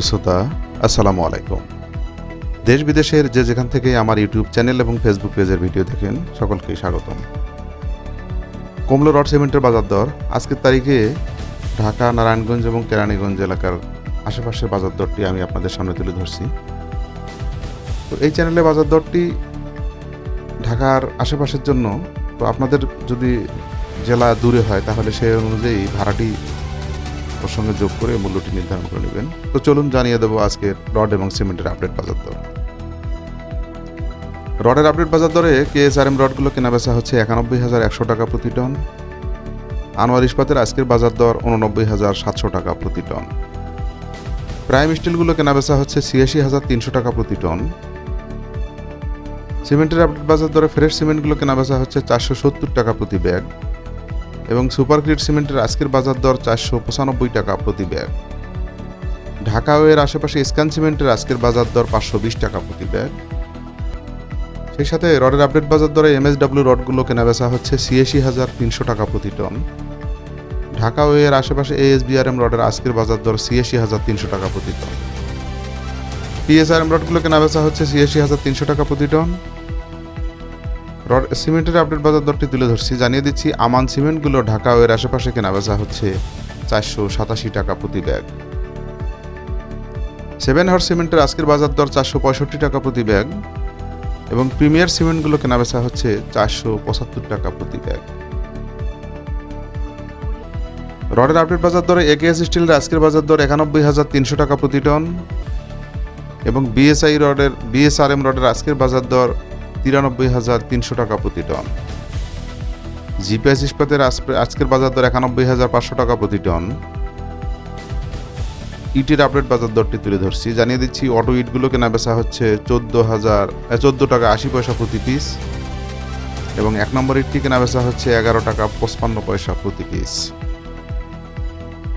শ্রোতা, আসসালামু আলাইকুম। দেশ বিদেশের যে যেখান থেকে আমার ইউটিউব চ্যানেল এবং ফেসবুক পেজের ভিডিও দেখেন, সকলকে স্বাগতম। কমলো রড সিমেন্টের বাজার দর আজকের তারিখে ঢাকা, নারায়ণগঞ্জ এবং কেরানীগঞ্জ এলাকার আশেপাশের বাজার দরটি আমি আপনাদের সামনে তুলে ধরছি। তো এই চ্যানেলে বাজার দরটি ঢাকার আশেপাশের জন্য, তো আপনাদের যদি জেলা দূরে হয়, তাহলে সেই অনুযায়ী ভাড়াটি ওর সঙ্গে যোগ করে মূল্যটি নির্ধারণ করে নেবেন। তো চলুন জানিয়ে দেবো আজকের রড এবং সিমেন্টের আপডেট বাজার দর। রডের আপডেট বাজার দরে কেএসআরএম রডগুলো কেনা বেচা হচ্ছে একানব্বই হাজার একশো টাকা প্রতি টন। আনোয়ার ইস্পাতের আজকের বাজার দর উননব্বই হাজার সাতশো টাকা প্রতি টন। প্রাইম স্টিলগুলো কেনা বেচা হচ্ছে ছিয়াশি হাজার তিনশো টাকা প্রতি টন। সিমেন্টের আপডেট বাজার দরে ফ্রেশ সিমেন্টগুলো কেনা বেচা হচ্ছে চারশো সত্তর টাকা প্রতি ব্যাগ। এবং সুপার গ্রিড সিমেন্টের আজকের বাজার দর চারশো পঁচানব্বই টাকা প্রতি ব্যাগ। ঢাকা ওয়ের আশেপাশে স্ক্যান সিমেন্টের আজকের বাজার দর পাঁচশো বিশ টাকা প্রতি ব্যাগ। সেই সাথে রডের আপডেট বাজার দরে এমএসডাব্লিউ রডগুলো কেনা বেচা হচ্ছে ছিয়াশি হাজার তিনশো টাকা প্রতি টন। ঢাকা ও এর আশেপাশে এএসবিআরএম রডের আজকের বাজার দর ছিয়াশি হাজার তিনশো টাকা প্রতি টন। পিএসআরএম রডগুলো কেনা বেচা হচ্ছে ছিয়াশি হাজার তিনশো টাকা প্রতি টন। রড সিমেন্টের আপডেট বাজার দরটি তুলে ধরছি। জানিয়ে দিচ্ছি, আমান সিমেন্টগুলো ঢাকা ও এর আশেপাশে কেনা বেচা হচ্ছে চারশো সাতাশি টাকা প্রতি ব্যাগ। সেভেন হর্স সিমেন্টের আজকের বাজার দর চারশো পঁয়ষট্টি টাকা প্রতি ব্যাগ এবং প্রিমিয়ার সিমেন্টগুলো কেনা বেচা হচ্ছে চারশো পঁচাত্তর টাকা প্রতি ব্যাগ। রডের আপডেট বাজার দরে একেএস স্টিলের আজকের বাজার দর একানব্বই হাজার তিনশো টাকা প্রতি টন এবং বিএসআই রডের, বিএসআরএম রডের আজকের বাজার দর তিরানব্বই হাজার তিনশো টাকা প্রতি টন। জিপিএস ইস্পাতের আজকে- আজকের বাজার দর একানব্বই হাজার পাঁচশো টাকা প্রতি টন। ইটের আপডেট বাজার দরটি তুলে ধরছি। জানিয়ে দিচ্ছি, অটো ইটগুলো কেনা বেচা হচ্ছে চোদ্দ হাজার চোদ্দ টাকা আশি পয়সা প্রতি পিস এবং এক নম্বর ইটটি কেনা বেচা হচ্ছে এগারো টাকা পঁচপান্ন পয়সা প্রতি পিস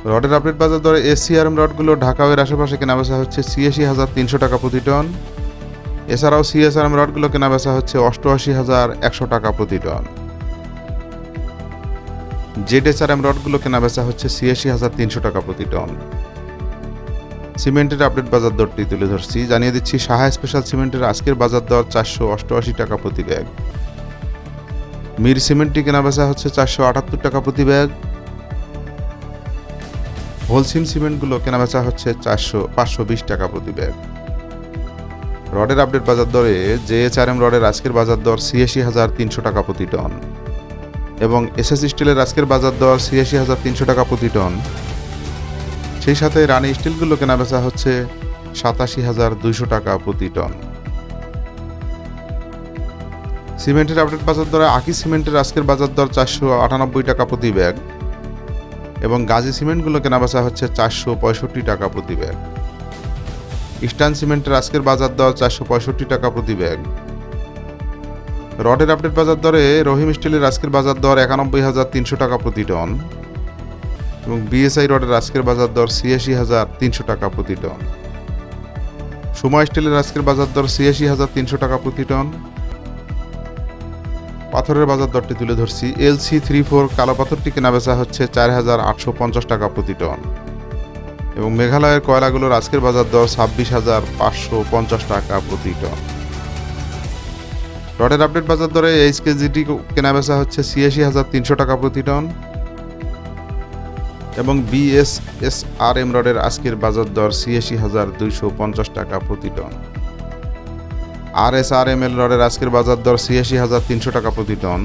রডের আপডেট বাজার দরে এসিআরএম রডগুলো ঢাকা ও এর আশেপাশে কেনা বেচা হচ্ছে ছিয়াশি হাজার তিনশো টাকা প্রতি টন। এছাড়াও সিএসআরএম রডগুলো কেনা বেচা হচ্ছে অষ্টআশি হাজার একশো টাকা প্রতি টন। জেডএসআরএম রডগুলো কেনা বেচা হচ্ছে ছিয়াশি হাজার তিনশো টাকা প্রতি টন। সিমেন্টের আপডেট বাজার দরটি তুলে ধরছি। জানিয়ে দিচ্ছি, সাহা স্পেশাল সিমেন্টের আজকের বাজার দর চারশো অষ্টআশি টাকা প্রতি ব্যাগ। মির সিমেন্টটি কেনা বেচা হচ্ছে চারশো আটাত্তর টাকা প্রতি ব্যাগ। হোলসিম সিমেন্টগুলো কেনা বেচা হচ্ছে চারশো পাঁচশো বিশ টাকা প্রতি ব্যাগ। রডের আপডেট বাজার দরে জেএচআরএম রডের আজকের বাজার দর ছিয়াশি হাজার তিনশো টাকা প্রতি টন এবং এসএস স্টিলের আজকের বাজার দর ছিয়াশি হাজার তিনশো টাকা প্রতি টন। সেই সাথে রানি স্টিলগুলো কেনা বেচা হচ্ছে সাতাশি হাজার দুইশো টাকা প্রতি টন। সিমেন্টের আপডেট বাজার দরে আকি সিমেন্টের আজকের বাজার দর চারশো আটানব্বই টাকা প্রতি ব্যাগ এবং গাজী সিমেন্টগুলো কেনা বেচা হচ্ছে চারশো পঁয়ষট্টি টাকা প্রতি ব্যাগ। ইস্টার্ন সিমেন্টের আজকের বাজার দর চারশো পঁয়ষট্টি টাকা প্রতি ব্যাগ। রডের আপডেট বাজার দরে রহিম স্টিলের আজকের বাজার দর একানব্বই হাজার তিনশো টাকা প্রতি টন এবং বিএসআই রডের আজকের বাজার দর ছিয়াশি হাজার তিনশো টাকা প্রতি টন। সুমা স্টিলের আজকের বাজার দর ছিয়াশি হাজার তিনশো টাকা প্রতি টন। পাথরের বাজার দরটি তুলে ধরছি। এলসি থ্রি ফোর কালো পাথরটি কেনা বেচা হচ্ছে চার হাজার আটশো পঞ্চাশ টাকা প্রতি টন। এবং মেঘালয়ের কয়লাগুলোর আজকের বাজার দর ছাব্বিশ হাজার পাঁচশো পঞ্চাশ টাকা প্রতি টন। রডের আপডেট বাজার দরে এইচ কেজিটি কেনা বেচা হচ্ছে ছিয়াশি হাজার তিনশো টাকা প্রতি টন এবং বিএসএস আর এম রডের আজকের বাজার দর ছিয়াশি হাজার দুইশো পঞ্চাশ টাকা প্রতি টন। আর এস আর এম এল রডের আজকের বাজার দর ছিয়াশি হাজার তিনশো টাকা প্রতি টন।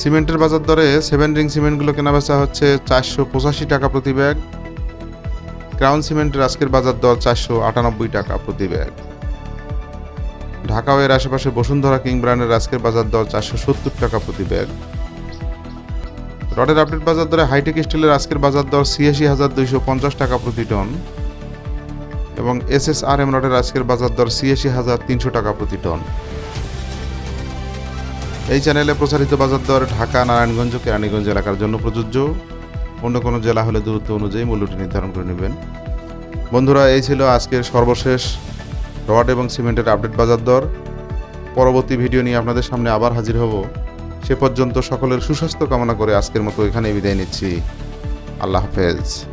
সিমেন্টের বাজার দরে সেভেন রিং সিমেন্টগুলো কেনা বেচা হচ্ছে চারশো পঁচাশি টাকা প্রতি ব্যাগ। ক্রাউন সিমেন্টের আজকের বাজার দর চারশো আটানব্বই টাকা প্রতি ব্যাগ। ঢাকা এর আশেপাশে বসুন্ধরা কিং ব্র্যান্ডের আজকের বাজার দর চারশো সত্তর টাকা প্রতি ব্যাগ। রডের আপডেট বাজার দরে হাইটেক স্টিলের আজকের বাজার দর ছিয়াশি হাজার দুইশো পঞ্চাশ টাকা প্রতি টন এবং এস এস আর এম রডের আজকের বাজার দর ছিয়াশি হাজার তিনশো টাকা প্রতি টন। এই চ্যানেলে প্রচারিত বাজার দর ঢাকা, নারায়ণগঞ্জ, কেরানীগঞ্জ এলাকার জন্য প্রযোজ্য। অন্য কোনো জেলা হলে দূরত্ব অনুযায়ী মূল্যটি নির্ধারণ করে নেবেন। বন্ধুরা, এই ছিল আজকের সর্বশেষ রড এবং সিমেন্টের আপডেট বাজার দর। পরবর্তী ভিডিও নিয়ে আপনাদের সামনে আবার হাজির হব। সে পর্যন্ত সকলের সুস্বাস্থ্য কামনা করে আজকের মতো এখানে বিদায় নিচ্ছি। আল্লাহ হাফেজ।